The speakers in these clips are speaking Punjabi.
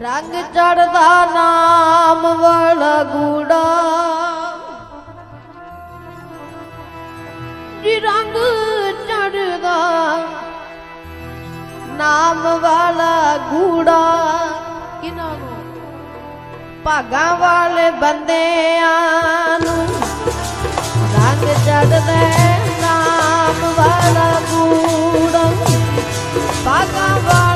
ਰੰਗ ਚੜਦਾ ਨਾਮ ਵਾਲਾ ਗੂੜਾ। ਜੀ ਰੰਗ ਚੜਦਾ ਨਾਮ ਵਾਲਾ ਗੂੜਾ। ਕਿਨਾਂ ਨੂੰ? ਭਾਗਾ ਵਾਲੇ ਬੰਦਿਆਂ ਨੂੰ। ਰੰਗ ਚੜਦਾ ਨਾਮ ਵਾਲਾ ਗੂੜਾ। ਭਾਗਾ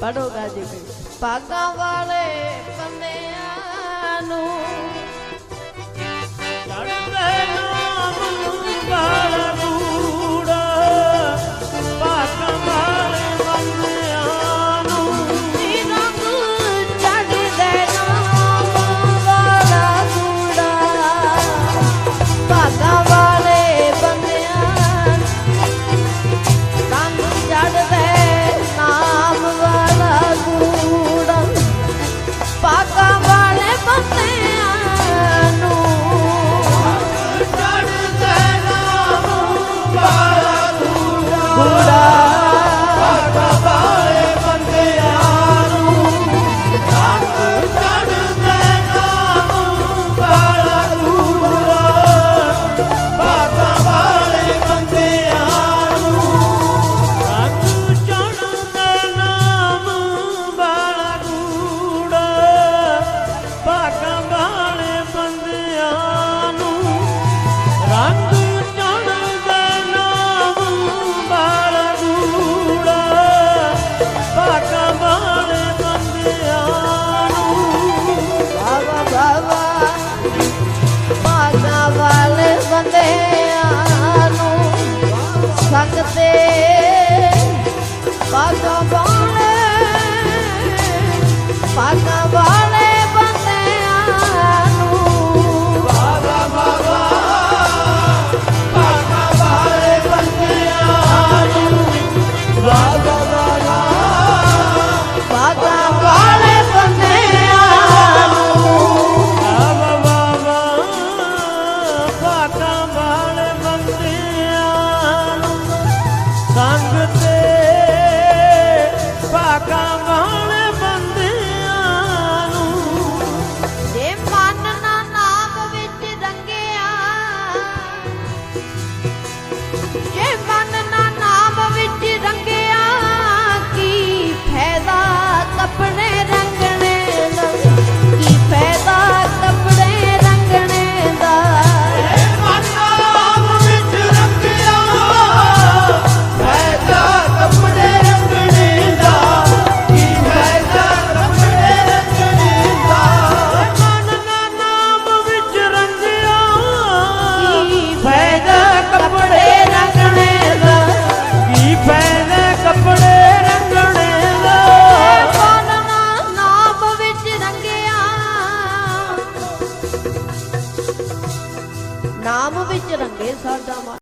ਪੜੋ ਗਾਜੀ ਪਾਗਾ ਵਾਲੇ ਪੰਨਿਆਂ ਨੂੰ ਨਾਮ ਵਿੱਚ ਰੰਗੇ ਸਾਡਾ ਮਨ